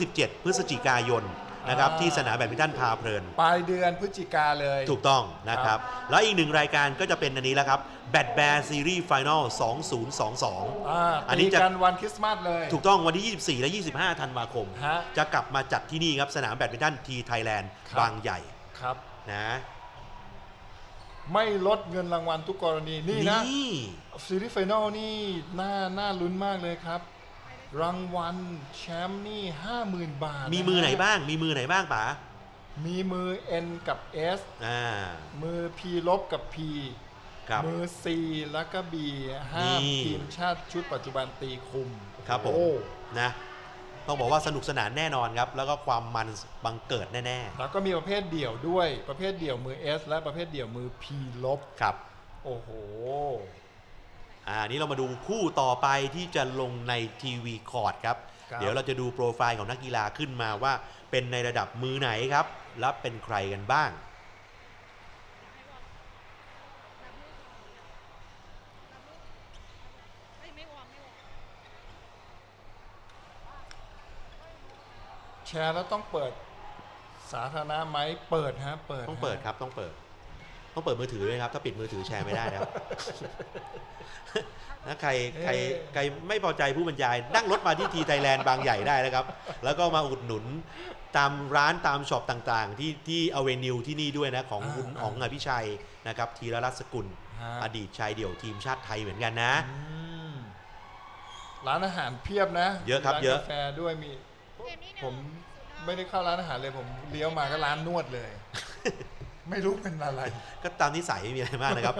6-27 พฤศจิกายนนะครับอ่า ที่สนามแบดมินตันพาเพลิน ปลายเดือนพฤศจิกาเลย ถูกต้องนะครับ แล้วอีกหนึ่งรายการก็จะเป็นอันนี้แล้วครับแบดแบร์ซีรีส์ไฟนอล2022 อ่าอันนี้ตีจะ กันวันคริสต์มาสเลย ถูกต้องวันที่ 24 และ 25 ธันวาคม ฮะจะกลับมาจัดที่นี่ครับ สนามแบดมินตันทีไทยแลนด์ครับ บางใหญ่ครับ นะ ไม่ลดเงินรางวัลทุกกรณีนี่นะนี่ซีรีส์ไฟนอลนี่น่าน่าลุ้นมากเลยครับ รางวัลแชมป์นี่50,000บาทมีนะมือไหนฮะบ้าง มีมือไหนบ้างป๋า มีมือ N กับ S อ่า มือ P ลบกับ P ครับ มือ C แล้วก็ B ห้ามนี่ ทีมชาติชุดปัจจุบันตีคุมครับผม โอ้นะ ต้องบอกว่าสนุกสนานแน่นอนครับ แล้วก็ความมันบังเกิดแน่ แล้วก็มีประเภทเดี่ยวด้วยประเภทเดี่ยวมือ S และประเภทเดี่ยวมือ P ลบ ๆ ครับ โอ้โห อ่านี้เรามาดูคู่ต่อไปที่จะลงในทีวีคอร์ดครับครับ เดี๋ยวเราจะดูโปรไฟล์ของนักกีฬาขึ้นมาว่า เป็นในระดับมือไหนครับ และเป็นใครกันบ้างไม่ไม่วอร์มไม่วอร์มแชร์แล้วต้องเปิดสาธารณะไหมเปิดฮะเปิดต้องเปิดฮะครับต้องเปิด ต้องเปิดมือถือด้วยครับ ถ้าปิดมือถือแชร์ไม่ได้นะครับถ้าใครใครใครไม่พอใจผู้บรรยาย นั่งรถมาที่ทีไทยแลนด์บางใหญ่ได้นะครับ แล้วก็มาอุดหนุนตามร้านตามช็อปต่างๆ ที่ที่อเวนิวที่นี่ด้วยนะของคุณอ๋องอภิชัยนะครับธีรรัตน์สกุลฮะอดีตชายเดี่ยวทีมชาติไทยเหมือนกันนะอืมร้านอาหารเพียบนะ เยอะครับมีานเยอะกาแฟด้วยมีเกมที่หนึ่งผมสุดยอดไม่ได้เข้าร้านอาหารเลยผมเลี้ยวมาก็ร้านนวดเลย ไม่รู้เป็นอะไร ก็ตามนิสัยไม่มีอะไรมากนะครับ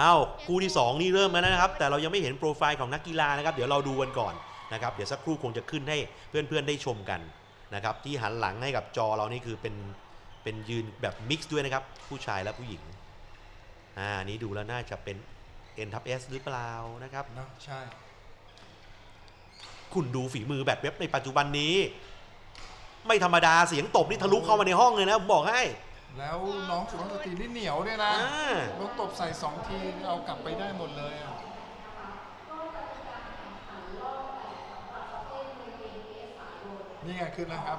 อ้าวคู่ที่ 2 นี่เริ่มมาแล้วนะครับ แต่เรายังไม่เห็นโปรไฟล์ของนักกีฬานะครับ เดี๋ยวเราดูกันก่อนนะครับ เดี๋ยวสักครู่คงจะขึ้นให้เพื่อนๆได้ชมกันนะครับ ที่หันหลังให้กับจอเรานี่คือเป็นเป็นยืนแบบมิกซ์ด้วยนะครับ ผู้ชายและผู้หญิง อ่าอันนี้ดูแล้วน่าจะเป็น N ทับ S หรือเปล่านะครับเนอะใช่ คุณดูฝีมือแบบเว็บในปัจจุบันนี้ ไม่ธรรมดาเสียงตบนี่ทะลุเข้ามาในห้องเลยนะผมบอกให้ แล้วน้องสุภาพสตรีนี่เหนียวด้วยนะอ่า ลูกตบใส่สองทีเอากลับไปได้หมดเลยอะนี่ไงขึ้นแล้วครับ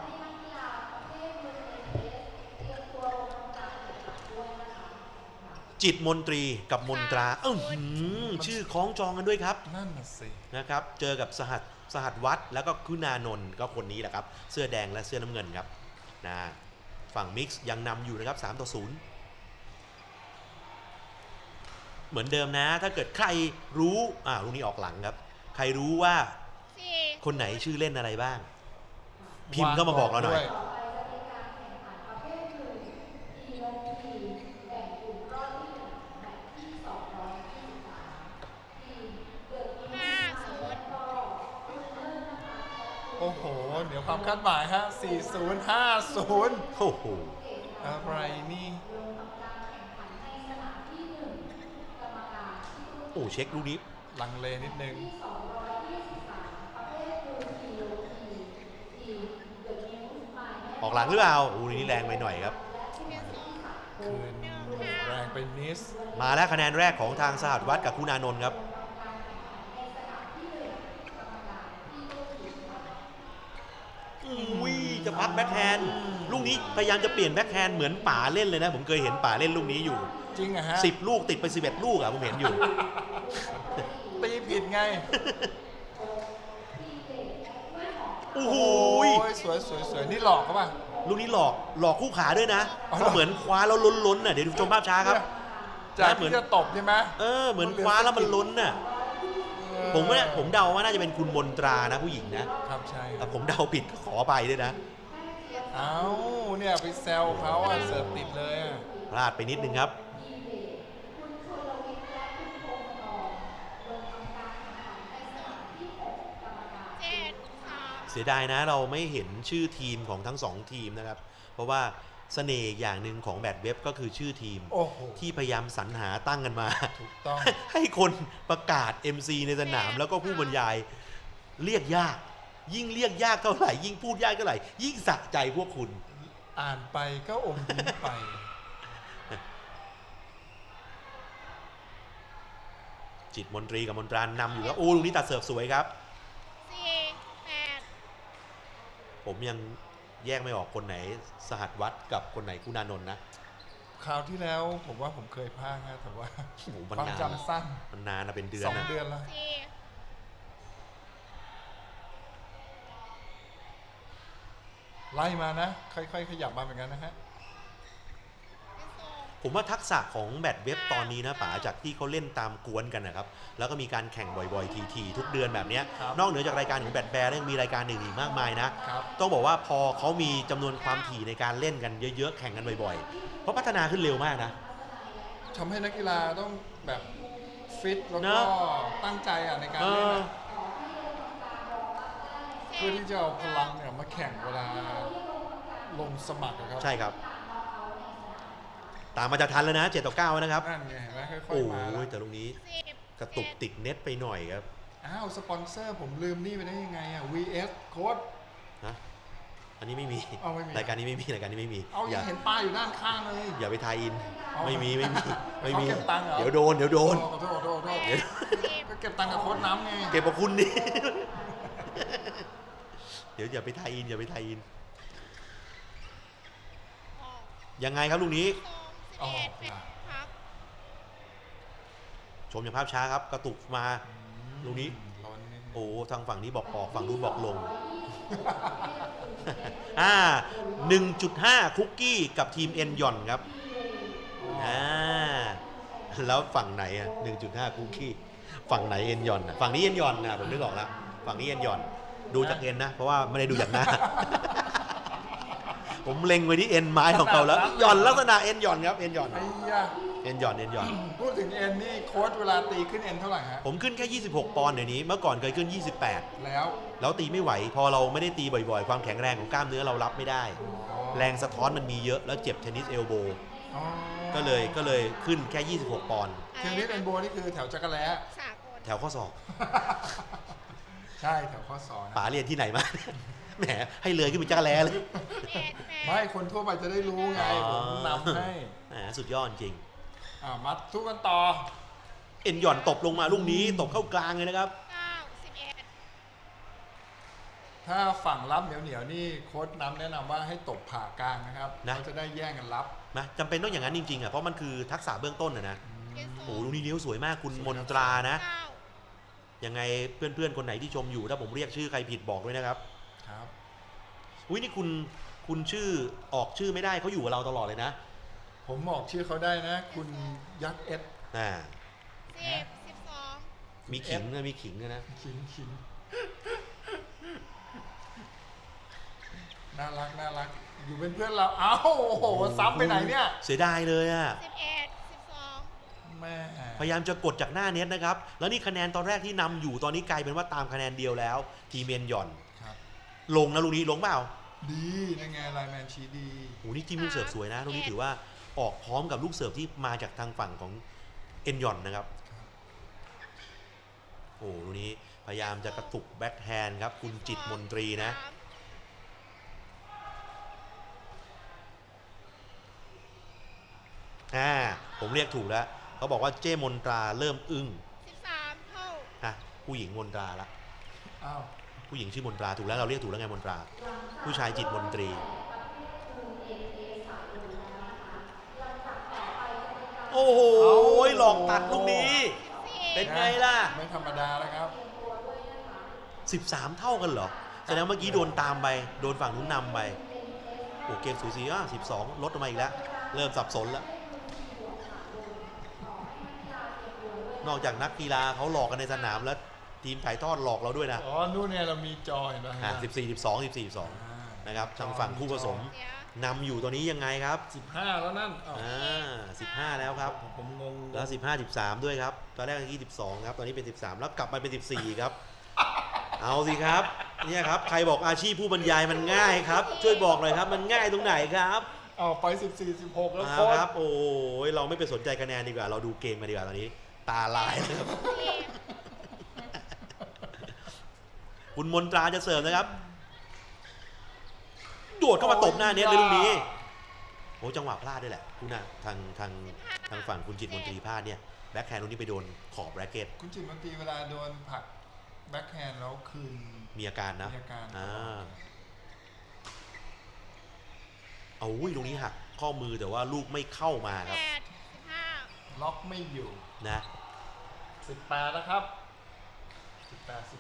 จิตมนตรีกับมนตรา เอ้าหือชื่อคล้องจองกันด้วยครับ นั่นน่ะสินะครับ เจอกับสหัสสหัสวัดแล้วก็คุณานนท์ก็คนนี้แหละครับ เสื้อแดงและเสื้อน้ำเงินครับนะ ฝั่งมิกซ์ยังนำอยู่นะครับ3ต่อ0เหมือนเดิมนะ ถ้าเกิดใครรู้อ่าลูกนี้ออกหลังครับ ใครรู้ว่าสี่คนไหนชื่อเล่นอะไรบ้าง พิมพ์เข้ามาบอกเราหน่อยด้วยห้าศูนย์โอ้โห เดี๋ยวความคาดหมายฮะ 4050 โอ้โหอะไรนี่โอ้เช็คลูกนี้ ลังเลนิดนึง ออกหลังหรือเปล่าอู้นี่แรงไปหน่อยครับเจ็ดสองคืนแรงไปนิสมาแล้วคะแนนแรกของทางสหัสวัดกับคุณานนท์ครับ อุ้ยจะ พักแบ็คแฮนด์ลูกนี้พยายามจะเปลี่ยนแบ็คแฮนด์เหมือนป่าเล่นเลยนะ ผมเคยเห็นป่าเล่นลูกนี้อยู่จริงอะฮะ10ลูกติดไป11ลูกอะผมเห็นอยู่ ตีผิดไงโอ้โหโอ้ยสวยสวยสวยนี่หลอกเขาป่ะ ลูกนี้หลอกหลอกคู่ขาด้วยนะอ๋อเหรอ เหมือนคว้าแล้วล้นๆน่ะเดี๋ยวดูชมภาพช้าครับ จากเหมือน ที่จะตบใช่ไหมเออเหมือนคว้าแล้วมันล้นน่ะเออผมว่าผมเดาว่าน่าจะเป็นคุณมนตรานะผู้หญิงนะ ครับใช่คแต่รับผมเดาผิดก็ขอไปด้วยนะ เอ้าเนี่ยไปแซวเขาอะเสิร์ฟติดเลยอะพลาดไปนิดนึงครับเจ็ดสองเสียดายนะเราไม่เห็นชื่อทีมของทั้งสองทีมนะครับ เพราะว่าเสน่ห์อย่างหนึ่งของแบดเว็บก็คือชื่อทีม โอ้โห ที่พยายามสรรหาตั้งกันมา ถูกต้อง ให้คนประกาศ MC ในสนามแล้วก็ผู้บรรยายเรียกยาก ยิ่งเรียกยากเท่าไหร่ ยิ่งพูดยากเท่าไหร่ ยิ่งสะใจพวกคุณ อ่านไปก็อมยิ้มไป จิตรมนตรีกับมนตรานนำอยู่แล้วโอ้ลูกนี้ตัดเสิร์ฟสวยครับ สี่แปดโผมยังแยกไม่ออกคนไหนสหัสวัดกับคนไหนคุณานนท์นะ คราวที่แล้วผมว่าผมเคยพากฮะแต่ว่า โอ้โหมันความนาน จำสั้นมันนานนะเป็นเดือนสองนะ เดือนแล้วสี่ ไล่มานะ ค่อยๆ ขยับมาเหมือนกันนะฮะเป็นสองผมว่าทักษะของแบดเว็บตอนนี้นะป๋าจากที่เขาเล่นตามกวนกันนะครับ แล้วก็มีการแข่งบ่อยๆ ทีๆ ทุกเดือนแบบเนี้ยครับนอกเหนือจากรายการของแบดแบร์แล้วยังมีรายการอื่นอีกมากมายนะ ครับ ต้องบอกว่าพอเขามีจำนวนความถี่ในการเล่นกันเยอะๆ แข่งกันบ่อยๆ เพราะพัฒนาขึ้นเร็วมากนะ ทำให้นักกีฬาต้องแบบฟิตแล้วเนก็อะตั้งใจอะในการเอเล่นอ อะ เพื่อที่จะเอาพลังเนี่ยมาแข่งเวลาลงสมัครอะครับใช่ครับ ตามมาจะทันแล้วนะ7ต่อ9นะครับ นั่นไงเห็นไหมค่อยโอ้ๆมาแล้ว ยแต่ลูกนี้สิบกระตุกติดเน็ตไปหน่อยครับอ้าว สปอนเซอร์ผมลืมนี่ไปได้ยังไงอะ VS โค้ด นะอันนี้ไม่มีเอาไม่มี รายการนี้ไม่มีรายการนี้ไม่มีเอาอยัย่างเห็นป้ายอยู่ด้านข้างเลย อย่าไปทายอิน เอาไม่มีไม่มีไม่มีเขาเก็บตังค์เหรอ เดี๋ยวโดนเดี๋ยวโดน ขอโทษขอโทษขอโทษเดี๋ยวสิบก็เก็บตังค์กับโค้ดน้ำไง เก็บกับคุณนี่ เดี๋ยวอย่าไปทายอินอย่าไปทายอินออกยังไงครับลูกนี้สองสิบเอ็ดเป็นพับชมอย่างภาพช้าครับ กระตุกมาลูกนี้ ร้อนนิดนึงโอ้ทางฝั่งนี้บอกออกฝั่งนู้นบอกลง อ่า1.5 คุกกี้กับทีมเอ็นยอนครับ อ่า แล้วฝั่งไหนอะ1.5 คุกกี้ ฝั่งไหนเอ็นยอนอะ ฝั่งนี้เอ็นยอนนะผมนึกออกแล้ว ฝั่งนี้เอ็นยอน ดูจากเอ็นนะ เพราะว่าไม่ได้ดูจากหน้า ผมเล็งไว้ที่เอ็นไม้ของเขาแล้วหย่อนลักษณะเอ็นหย่อนครับเอ็นหย่อนไอ้ยะเอ็นหย่อนเอ็นหย่อน พูดถึงเอ็นนี่โค้ดเวลาตีขึ้นเอ็นเท่าไหร่ฮะผมขึ้นแค่ 26 ปอนด์เดี๋ยวนี้เมื่อก่อนเคยขึ้น 28 แล้ว แล้วตีไม่ไหว พอเราไม่ได้ตีบ่อยๆ ความแข็งแรงของกล้ามเนื้อเรารับไม่ได้ แรงสะท้อนมันมีเยอะแล้วเจ็บเทนนิสเอลโบอ๋อก็เลยก็เลยขึ้นแค่ 26 ปอนด์เทนนิสเอ็นโบนี่คือแถวจักรแล้สากลแถวข้อศอก ใช่แถวข้อศอกนะป๋าเรียนที่ไหนมา แหมให้เลยขึ้นไปจักรแล้เลยสิบเอ็ดแปดไม่คนทั่วไปจะได้รู้ไงผมนำให้แหมสุดยอดจริง อ่ามัดทุกกันต่อเอ็นหย่อนตบลงมาลูกนี้ตบเข้ากลางเลยนะครับ เก้าสิบเอ็ดถ้าฝั่งรับเหนียวเหนียวๆนี่โค้ดน้ำแนะนำว่าให้ตบผ่ากลางนะครับนะ เขาจะได้แย่งกันรับนะจำเป็นต้องอย่างนั้นจริงๆอะเพราะมันคือทักษะเบื้องต้นนะนะเป็นสอโอ้งโหลูกนี้เลี้ยวสวยมากคุณสวยมครับนตรานะ เก้า ยังไงเพื่อนๆคนไหนที่ชมอยู่ ถ้าผมเรียกชื่อใครผิดบอกด้วยนะครับ ครับ อุ้ยนี่คุณคุณชื่อออกชื่อไม่ได้เขาอยู่กับเราตลอดเลยนะ ผมบอกชื่อเขาได้นะ คุณยักษ์เอสอ่า สิบสิบสองมีขิงนะมีขิงด้วยนะ ขิงขิงน่ารักน่ารัก อยู่เป็นเพื่อนเรา เอ้าโอ้โหซ้ำไปไหนเนี่ย เสียดายเลยอะสิบเอ็ดสิบสองแม่ พยายามจะกดจากหน้าเน็ตนะครับ แล้วนี่คะแนนตอนแรกที่นำอยู่ตอนนี้กลายเป็นว่าตามคะแนนเดียวแล้ว ทีเมนหย่อนครับลงนะลูกนี้ลงเปล่า ดียังไงไลน์แมนชี้ดีโอ้นี่จิ้มลูกเสิร์ฟสวยนะลูกนี้ถือว่าออกพร้อมกับลูกเสิร์ฟที่มาจากทางฝั่งของเอ็นหย่อนนะครับโอ้ลูกนี้พยายามจะกระตุกแบ็คแฮนด์ครับ คุณจิตรมนตรีนะสามอ่าผมเรียกถูกแล้ว เขาบอกว่าเจ้มนตราเริ่มอึ้งสิบสามเท่าอะผู้หญิงมนตราละอ้าวผู้หญิงชื่อมนตราถูกแล้วเราเรียกถูกแล้วไงมนตรา ผู้ชายจิตรมนตรี โอ้โหหลอกตัดลูกนี้สี่เป็นไงล่ะ ไม่ธรรมดาแล้วครับ 13 เท่ากันเหรอ แสดงเมื่อกี้โดนตามไป โดนฝั่งนู้นนำไป โอ้เกมสูสีอะ12 ลดลงมาอีกแล้ว เริ่มสับสนแล้ว นอกจากนักกีฬาเขาหลอกกันในสนามแล้วทีมถ่ายทอดหลอกเราด้วยนะอ๋อนู่นเนี่ยเรามีจอเห็นไหมอะ14 12 14 12นะครับทางฝั่งคู่ผสมเสียนำอยู่ตัวนี้ยังไงครับสิบห้าแล้วนั่นอ้าวอ่า15แล้วครับ ผมงงแล้ว 15 13 ด้วยครับ ตอนแรกที่12 ครับ ตอนนี้เป็น 13 แล้วกลับมาเป็น 14 ครับ เอาสิครับ เนี่ยครับ ใครบอกอาชีพผู้บรรยายมันง่ายครับ ช่วยบอกหน่อยครับ มันง่ายตรงไหนครับเอาไปสิบสี่สิบหกแล้วเอาโค้ดครับ โอ้ยเราไม่ไปสนใจคะแนนดีกว่า เราดูเกมกันดีกว่าตอนนี้ ตาลายเลยครับสี่คุณมนตราจะเสิร์ฟนะครับ โดดเข้ามาตบหน้าเน็ตเลยลูกนี้โอ้จังหวะพลาดด้วยแหละคุณน่ะทางทางทางฝั่งคุณจิตรมนตรีพลาดเนี่ยแบ็คแฮนด์ลูกนี้ไปโดนขอบแร็กเก็ตคุณจิตรมนตรีเวลาโดนผลักแบ็คแฮนด์แล้วคืนมีอาการนะมีอาการอ่าเอาอุ้ยตรงนี้หักข้อมือแต่ว่าลูกไม่เข้ามาคแปรับดสิบห้าล็อกไม่อยู่นะ 18นะครับ18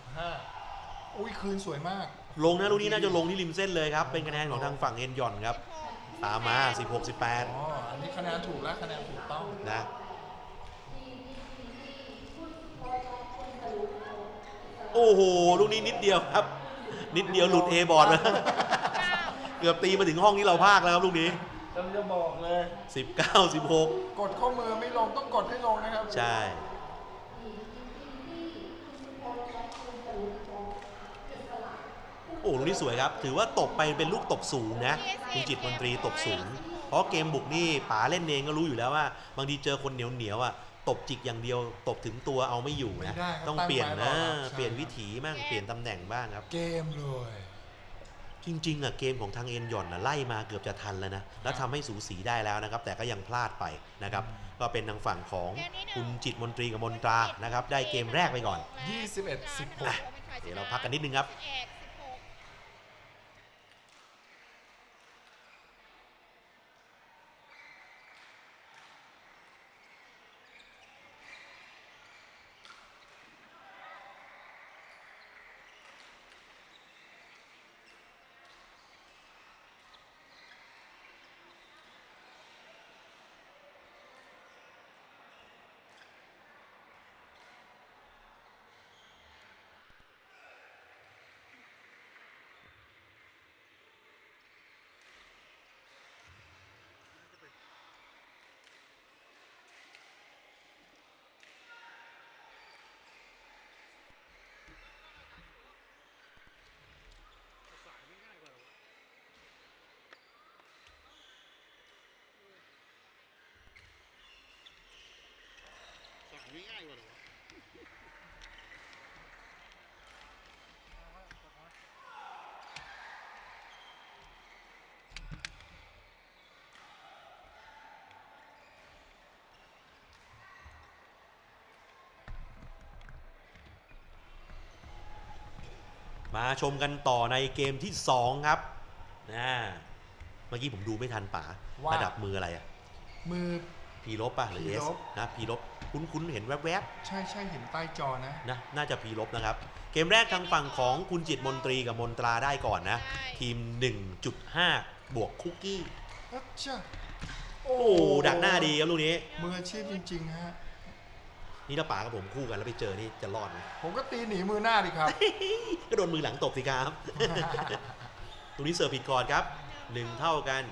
15อุ้ยคืนสวยมาก ลงนะลูกนี้น่าจะลงที่ริมเส้นเลยครับ เป็นคะแนนของทางฝั่งเอ็นยอนครับสิบหกตามมา 16 อ๋ออันนี้คะแนนถูกแล้วคะแนนถูกต้อง18นะ โอ้โห ลูกนี้นิดเดียวครับ นิดเดียวหลุดเอบอร์ดนะเก้าเกือบตีมาถึงห้องที่เราพากแล้วครับลูกนี้จำจะบอกเลย 19 16 กดข้อมือไม่ลงต้องกดให้ลงนะครับ ใช่ โอ้ลูกนี้สวยครับ ถือว่าตกไปเป็นลูกตกสูงนะคุณจิตมนตรีตกสูง เพราะเกมบุกนี่ป๋าเล่นเองก็รู้อยู่แล้วว่า บางทีเจอคนเหนียวเหนียวอะตบจิกอย่างเดียวตบถึงตัวเอาไม่อยู่นะต้องเปลี่ยนนะเปลี่ยนวิถีบ้างเปลี่ยนตำแหน่งบ้างครับ เกมเลย จริงๆอะเกมของทางเอ็นหย่อนนะไล่มาเกือบจะทันแล้วนะ แล้วทำให้สูสีได้แล้วนะครับ แต่ก็ยังพลาดไปนะครับ ก็เป็นทางฝั่งของคุณจิตมนตรีกับมนตรานะครับ ได้เกมแรกไปก่อน 21 16 เดี๋ยวเราพักกันนิดนึงครับ ง่ายกว่าหรอมาชมกันต่อในเกมที่ 2 ครับนะเมื่อกี้ผมดูไม่ทันป๋าาระดับมืออะไรอะมือ พีลบป่ะหรือพีเอสลบนะพีลบคุ้นๆเห็นแวบๆ ใช่ใช่เห็นใต้จอนะนะน่าจะพีลบนะครับ เกมแรกทางฝั่งของคุณจิตรมนตรีกับมนตราได้ก่อนนะ ทีม 1.5 บวกคุกกี้อัชชาโอ้ดักหน้าดีครับลูกนี้มืออาชีพจริงๆฮะนี่ถ้าป๋ากับผมคู่กันแล้วไปเจอนี่จะรอดไหมผมก็ตีหนีมือหน้าดิครับก็โดนมือหลังตบสิครับ ตรงนี้เสิร์ฟผิดก่อนครับหนึ่งเท่ากัน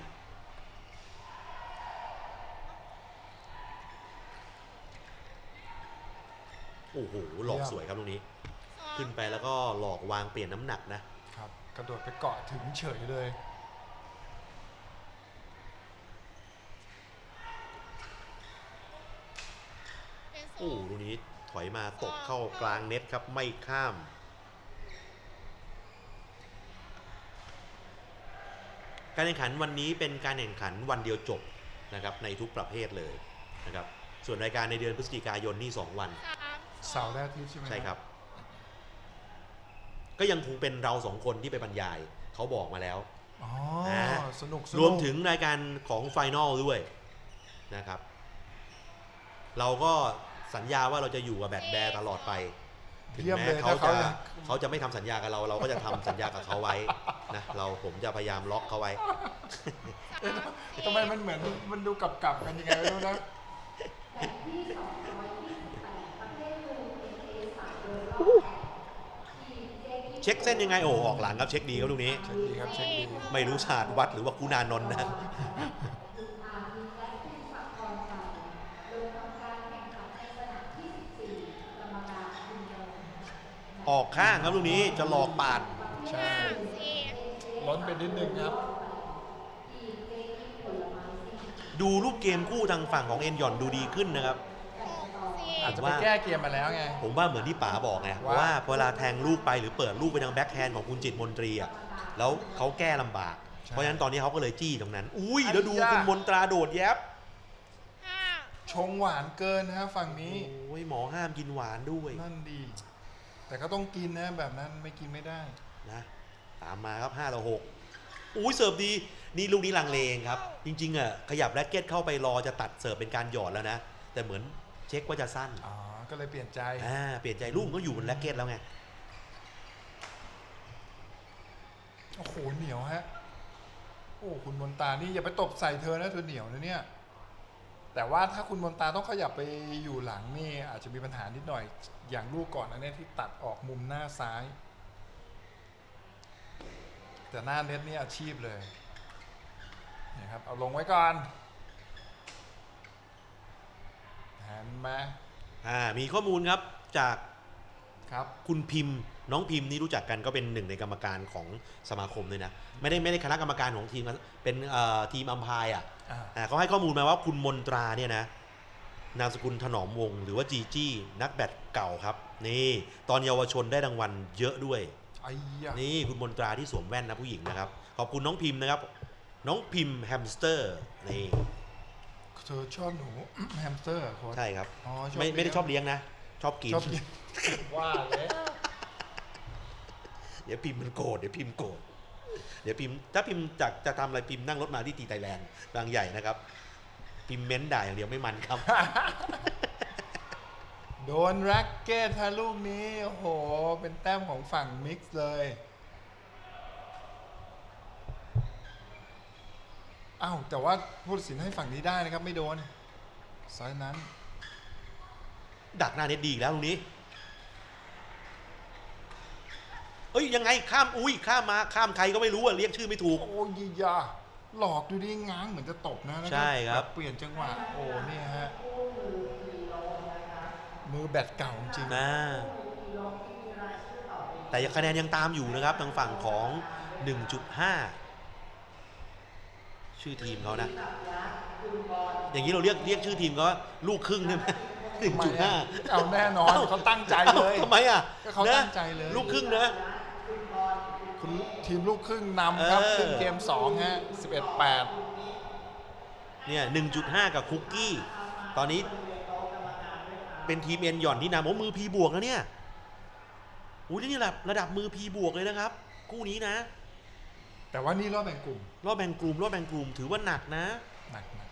โอ้โหหลอกสวยครับตรงนี้สองขึ้นไปแล้วก็หลอกวางเปลี่ยนน้ำหนักนะครับกระโดดไปเกาะถึงเฉยเลยเป็นสอโอ้งลูกนี้ถอยมาตกเข้ากลางเน็ตครับไม่ข้ามการแข่งขันวันนี้เป็นการแข่งขันวันเดียวจบนะครับในทุกประเภทเลยนะครับส่วนรายการในเดือนพฤศจิกายนนี่ 2 วันสาม เสาร์และอาทิตย์ใช่ไหมใช่ครับ ก็ยังคงเป็นเราสองคนที่ไปบรรยาย เขาบอกมาแล้วอ๋อนะสนุกสนุกรวมถึงรายการของไฟนอลด้วยนะครับ เราก็สัญญาว่าเราจะอยู่กับแบทแบร์ตลอดไปถึงเยี่ยมแม้เลยเขาถ้าจะเขาอยากเขาจะไม่ทำสัญญากับเรา เราก็จะทำสัญญากับเขาไว้นะเราผมจะพยายามล็อกเขาไว้ทำไมมันเหมือนมันดูกลับกลับๆกันยังไงไม่รู้นะ เช็คเส้นยังไงโอ้ออกหลังครับเช็คดีครับลูกนี้ เช็คดีครับเช็คดีไม่รู้ศาสตร์วัดหรือว่ากุณานนท์นะออกข้างครับลูกนี้จะหลอกปาดใช่ห้าสี่ล้นไปนิดนึงครับ ดูรูปเกมคู่ทางฝั่งของเอ็นหย่อนดูดีขึ้นนะครับหกสี่ อาจจะผมไปว่าแก้เกมมาแล้วไง ผมว่าเหมือนที่ป๋าบอกไงว่า ว่าเวลาแทงลูกไปหรือเปิดลูกไปทางแบ็คแฮนด์ของคุณจิตรมนตรีอะแล้วเขาแก้ลำบากเพราะฉะนั้นตอนนี้เขาก็เลยจี้ตรงนั้น อุ้ยแล้วดูคุณมนตราโดดแยบห้าชงหวานเกินนะฮะฝั่งนี้ โอ้ยหมอห้ามกินหวานด้วยนั่นดี แต่ก็ต้องกินนะแบบนั้นไม่กินไม่ได้ นะตามมาครับ5ต่อ6อุ้ยเสิร์ฟดีนี่ลูกนี้ลังเลเองครับ จริงๆอะขยับแร็กเก็ตเข้าไปรอจะตัดเสิร์ฟเป็นการหยอดแล้วนะ แต่เหมือนเช็คว่าจะสั้นอ๋อก็เลยเปลี่ยนใจอ่าเปลี่ยนใจลูกก็อยู่บนแร็กเก็ตแล้วไงโอ้โหเหนียวฮะโอ้คุณมนตานี่อย่าไปตบใส่เธอนะเธอเหนียวนะเนี่ยแต่ว่าถ้าคุณมนตาต้องขยับไปอยู่หลังนี่อาจจะมีปัญหานิดหน่อยอย่างลูกก่อนอันเนี้ยที่ตัดออกมุมหน้าซ้าย แต่หน้าเน็ตนี่อาชีพเลยนี่ครับเอาลงไว้ก่อนเห็นไหมอ่ามีข้อมูลครับจากครับคุณพิมพ์ น้องพิมพ์นี่รู้จักกันก็เป็นหนึ่งในกรรมการของสมาคมเลยนะ ไม่ได้ไม่ได้คณะกรรมการของทีมนะเป็นเอ่อทีมอัมพายอะอ่าอ่าเขาให้ข้อมูลมาว่าคุณมนตราเนี่ยนะ นามสกุลถนอมวงศ์หรือว่าจีจี้นักแบดเก่าครับ นี่ ตอนเยาวชนได้รางวัลเยอะด้วย ไอ้ยะนี่คุณมนตราที่สวมแว่นนะผู้หญิงนะครับ ขอบคุณน้องพิมพ์นะครับ น้องพิมพ์แฮมสเตอร์นี่ เธอชอบหนู แฮมสเตอร์เหรอโค้ช ใช่ครับ อ๋อชอบไม่ไม่ได้เลี้ยงชอบเลี้ยงนะ ชอบกิน ชอบกินว่าเลยเดี๋ยวพิมพ์มันโกรธเดี๋ยวพิมพ์โกรธเดี๋ยวพิมพ์ถ้าพิมพ์จากจะทำอะไรพิมพ์นั่งรถมาที่ตีไทยแลนด์บางใหญ่นะครับ พิมพ์เม้นด่าอย่างเดียวไม่มันครับ โดนแร็กเก็ตฮะลูกนี้ โอ้โห เป็นแต้มของฝั่งมิกซ์เลย อ้าวแต่ว่าผู้ตัดสินให้ฝั่งนี้ได้นะครับ ไม่โดนซ้ายนั้น ดักหน้าเน็ตดีอีกแล้วตรงนี้เอ้ยยังไงข้ามอุ้ยข้ามมาข้ามใครก็ไม่รู้อะเรียกชื่อไม่ถูก โอ้ยยาหลอกดูดิง้างเหมือนจะตบนะแล้วก็ใช่ครับ แเปลี่ยนจังหวะโอ้เนี่ยฮะมือแบตเก่าจริงนะแต่คะแนนยังตามอยู่นะครับทางฝั่งของ 1.5 ชื่อทีมเขานะ อย่างนี้เราเรียกเรียกชื่อทีมเขาว่าลูกครึ่งใช่ไหมหนึ่งจุดห้าเอาแน่นอนเขาตั้งใจเลยทำไมอะก็เขานะตั้งใจเลยลูกครึ่งนะคุณทีมลูกครึ่งนำครับเออครึ่งเกม2ฮะ11 8เนี่ย1.5กับคุกกี้ ตอนนี้ เป็นทีมเอ็นหย่อนที่นำโอ้มือพีบวกแล้วเนี่ยอุ้ยนี่ระดับระดับมือพีบวกเลยนะครับ คู่นี้นะ แต่ว่านี่รอบแบ่งกลุ่ม รอบแบ่งกลุ่มรอบแบ่งกลุ่มถือว่าหนักนะ หนักหนัก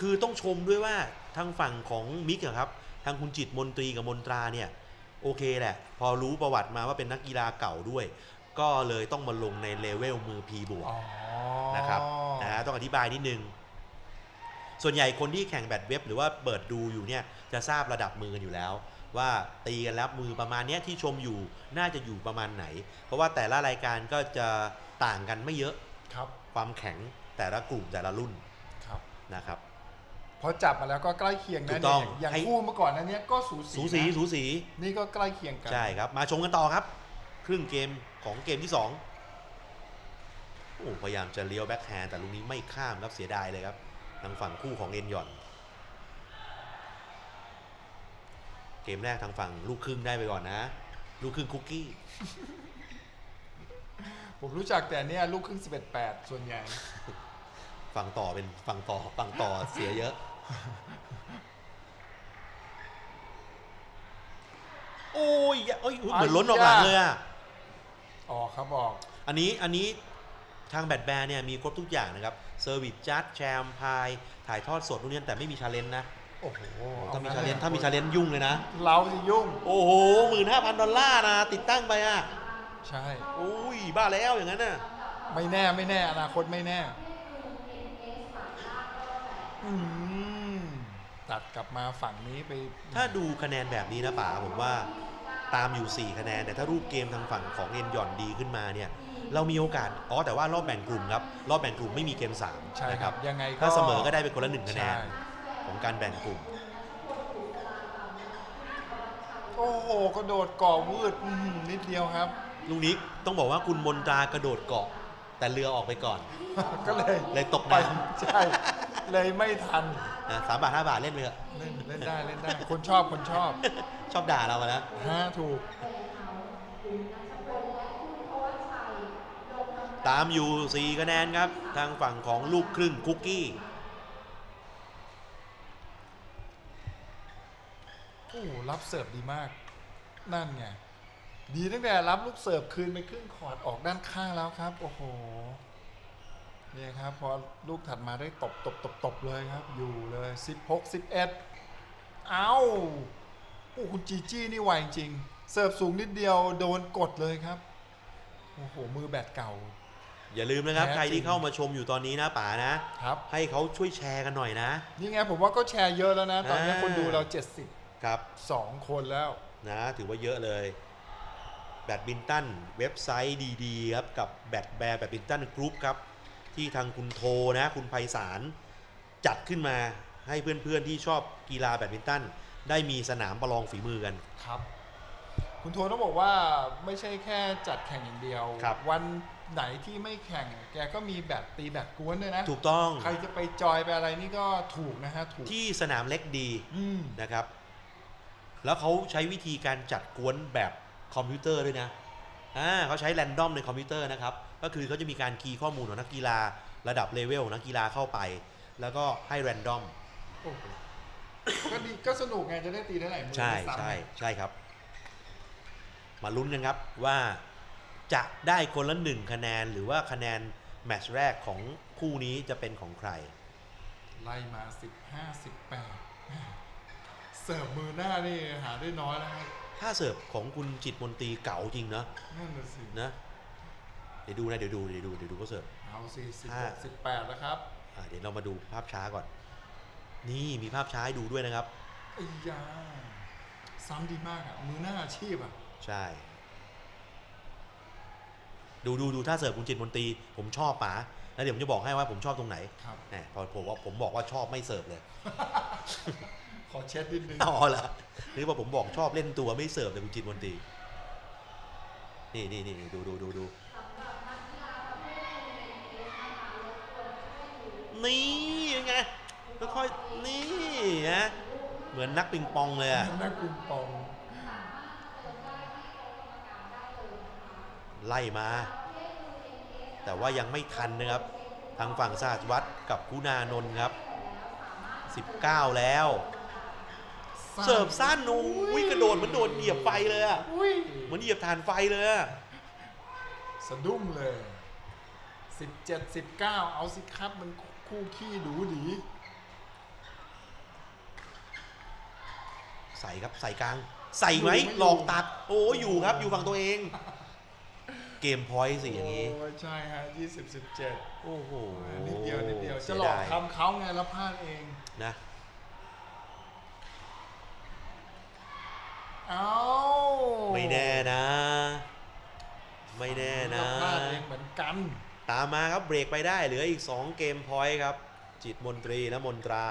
คือต้องชมด้วยว่าทางฝั่งของมิกอะครับ ทางคุณจิตรมนตรีกับมนตราเนี่ย โอเคแหละ พอรู้ประวัติมาว่าเป็นนักกีฬาเก่าด้วย ก็เลยต้องมาลงในเลเวลมือพีบวกอ๋อนะครับนะฮะต้องอธิบายนิดนึง ส่วนใหญ่คนที่แข่งแบดเว็บ หรือว่าเปิดดูอยู่เนี่ยจะทราบระดับมือกันอยู่แล้ว ว่าตีกันแล้วมือประมาณเนี้ยที่ชมอยู่น่าจะอยู่ประมาณไหน เพราะว่าแต่ละรายการก็จะต่างกันไม่เยอะครับ ความแข็งแต่ละกลุ่มแต่ละรุ่นครับนะครับพอจับมาแล้วก็ใกล้เคียงถูนะกต้องเนี่ยอย่างให้คู่เมื่อก่อนนั้นเนี้ยก็สูสีสูสีนะสูสีนี่ก็ใกล้เคียงกันใช่ครับ มาชมกันต่อครับ ครึ่งเกมของเกมที่ 2โอ้พยายามจะเลี้ยวแบ็คแฮนด์แต่ลูกนี้ไม่ข้ามครับเสียดายเลยครับทางฝั่งคู่ของเอ็นหยอน เกมแรกทางฝั่งลูกครึ่งได้ไปก่อนนะ ลูกครึ่งคุกกี้ ผมรู้จักแต่เนี่ยลูกครึ่ง 11 8 ส่วนใหญ่ ฝั่งต่อเป็นฝั่งต่อฝั่งต่อเสียเยอะ โอ้ยอย่าเอ้ยเหมือนล้นออกหลังเลยอะออกครับออก อันนี้อันนี้ทางแบดแบร์เนี่ยมีครบทุกอย่างนะครับเซอร์วิสจัดแชมพายถ่ายทอดสดนู่นนี่แต่ไม่มีชาเลนจ์นะ โอ้โหถ้ามีอชาเลนจ์ะถ้ามีชาเลนจ์ยุ่งเลยนะ เราสิยุ่ง โอ้โหหมื่นห้าพันดอลลาร์นะ ติดตั้งไปอะ ใช่โอ้ย บ้าแล้วอย่างนั้นน่ะ ไม่แน่ไม่แน่ อนาคตไม่แน่อืมตัดกลับมาฝั่งนี้ไป ถ้าดูคะแนนแบบนี้นะป๋าผมว่าตามอยู่ 4 คะแนนแต่ถ้ารูปเกมทางฝั่งของเอ็นหย่อนดีขึ้นมาเนี่ย เรามีโอกาสอ๋อแต่ว่ารอบแบ่งกลุ่มครับ รอบแบ่งกลุ่มไม่มีเกม3ใช่นะคครัรับบยังไงก็ถ้าเสมอก็ได้เป็นคนละหนึ่งคะแนนใช่ ของการแบ่งกลุ่ม โอ้โหกระโดดก่อวืดอื้อหือนิดเดียวครับ ลูกนี้ต้องบอกว่าคุณมนตรากระโดดเกาะ แต่เรือออกไปก่อน ก็เลยเลยตกไปน้ใช่ เลยไม่ทันำนะสามบาทห้าบาทเล่นไปเถอะ เล่นเล่นได้เล่นได้ คนชอบคนชอบชอบด่าเราอะนะ ฮะถูก ตามอยู่4คะแนนครับ ทางฝั่งของลูกครึ่งคุกกี้ โอ้โหรับเสิร์ฟดีมาก นั่นไง ดีตั้งแต่รับลูกเสิร์ฟคืนไปครึ่งคอร์ดออกด้านข้างแล้วครับ โอ้โหครับ พอลูกถัดมาได้ตบตบตบตบเลยครับ อยู่เลย 16 11 เอาโอ้คุณจีจี้นี่ไวจริง เสิร์ฟสูงนิดเดียวโดนกดเลยครับ โอ้โห มือแบตเก่าอย่าลืมนะครับแท้จริงใครที่เข้ามาชมอยู่ตอนนี้นะป๋านะครับให้เขาช่วยแชร์กันหน่อยนะ นี่ไงผมว่าก็แชร์เยอะแล้วนะ ตอนนี้อ่าคนดูเรา ครับ72คนแล้ว นะ ถือว่าเยอะเลย แบดมินตันเว็บไซต์ดีๆครับ กับแบดแบร์แบดมินตันกรุ๊ปครับ ที่ทางคุณโทนะ คุณไพศาลจัดขึ้นมาให้เพื่อนๆที่ชอบกีฬาแบดมินตันได้มีสนามประลองฝีมือกัน ครับ คุณโทนต้องบอกว่าไม่ใช่แค่จัดแข่งอย่างเดียว ครับ วันไหนที่ไม่แข่ง แกก็มีแบตตีแบตกวนด้วยนะถูกต้องใครจะไปจอยไปอะไรนี่ก็ถูกนะฮะ ถูกที่สนามเล็กดีอืม นะครับ แล้วเขาใช้วิธีการจัดกวนแบบคอมพิวเตอร์ด้วยนะอ่าเขาใช้แรนดอมในคอมพิวเตอร์นะครับ ก็คือเขาจะมีการคีย์ข้อมูลของนักกีฬาระดับเลเวลของนักกีฬาเข้าไป แล้วก็ให้แรนดอมโอ้โหก็ดีก็สนุกไงจะได้ตีได้หลายมือใช่ไม่ซ้ำใช่ไงใช่ครับ มาลุ้นกันครับว่าจะได้คนละหนึ่งคะแนนหรือว่าคะแนนแมตช์แรกของคู่นี้จะเป็นของใคร ไล่มา15 18 เสิร์ฟมือหน้านี่หาได้น้อยแล้วครับถ้าเสิร์ฟของคุณจิตรมนตรีเก่าจริงเนอะนั่นน่ะสินะเดี๋ยวดูนะเดี๋ยวดูเดี๋ยวดูเดี๋ยวดูเขาเสิร์ฟ เอาสิห้า16 18แล้วครับอะเดี๋ยวเรามาดูภาพช้าก่อน นี่มีภาพช้าให้ดูด้วยนะครับไอ้ยาซ้ำดีมากอะมือหน้าอาชีพอะใช่ ดูดูดูถ้าเสิร์ฟคุณจิตรมนตรีผมชอบป๋าแล้วเดี๋ยวผมจะบอกให้ว่าผมชอบตรงไหนครับ แหมพอผมว่าผมบอกว่าชอบไม่เสิร์ฟเลย ขอเช็ดนิดนึงอ๋อเหรอหรือว่าผมบอกชอบเล่นตัวไม่เสิร์ฟเลยคุณจิตรมนตรีนี่นี่นี่ดูดูดูดูนี่ยังไงค่อยๆนี่นะเหมือนนักปิงปองเลยอะนักกุมปอง ไล่มา แต่ว่ายังไม่ทันนะครับ ทางฝั่งสหัสวัตกับกุณานนท์ครับ 19 แล้ว เสิร์ฟสั้นโอ้ยกระโดดเหมือนโดนเหยียบไฟเลยอะอุ้ยเหมือนเหยียบฐานไฟเลยอะสะดุ้งเลย 17 19 เอาสิครับมันคู่ขี้ดูดีใส่ครับใส่กลาง ใส่ไหมหลอกตัด โอ้อยู่ครับอยู่ฝั่งตัวเอง เกมพอยต์สิอย่างนี้โอ้ยใช่ฮะ20 17โอ้โหนิดเดียวนิดเดียวสีจะยหลอกดายทำเขาไงแล้วพลาดเอง นะ เอ้าไม่แน่นะ ไม่แน่นะเราพลาดเองเหมือนกัน ตามมาครับเบรกไปได้เหลืออีก 2 เกมพอยต์ครับ จิตรมนตรีและมนตรา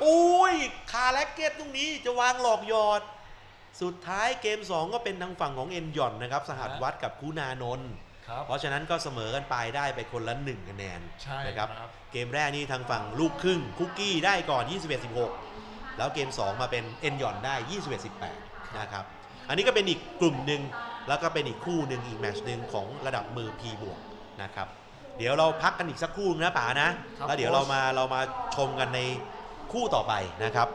โอ้ยคาแล็กเก็ตตรงนี้จะวางหลอกหยอด สุดท้ายเกม 2 ก็เป็นทางฝั่งของเอ็นหย่อนนะครับ สหัสวัดกับคูนานนท์ครับ เพราะฉะนั้นก็เสมอกันไปได้ไปคนละ1คะแนนใช่นะครับ ครับ เกมแรกนี่ทางฝั่งลูกครึ่งคุกกี้ได้ก่อน 21-16 แล้วเกม 2 มาเป็นเอ็นหย่อนได้ 21-18 นะครับ อันนี้ก็เป็นอีกกลุ่มหนึ่งแล้วก็เป็นอีกคู่หนึ่งอีกแมตช์หนึ่งของระดับมือ P บวกนะครับ เดี๋ยวเราพักกันอีกสักครู่นึงนะป๋านะครับแล้วเดี๋ยวเรามาเรามาชมกันในคู่ต่อไปนะครับ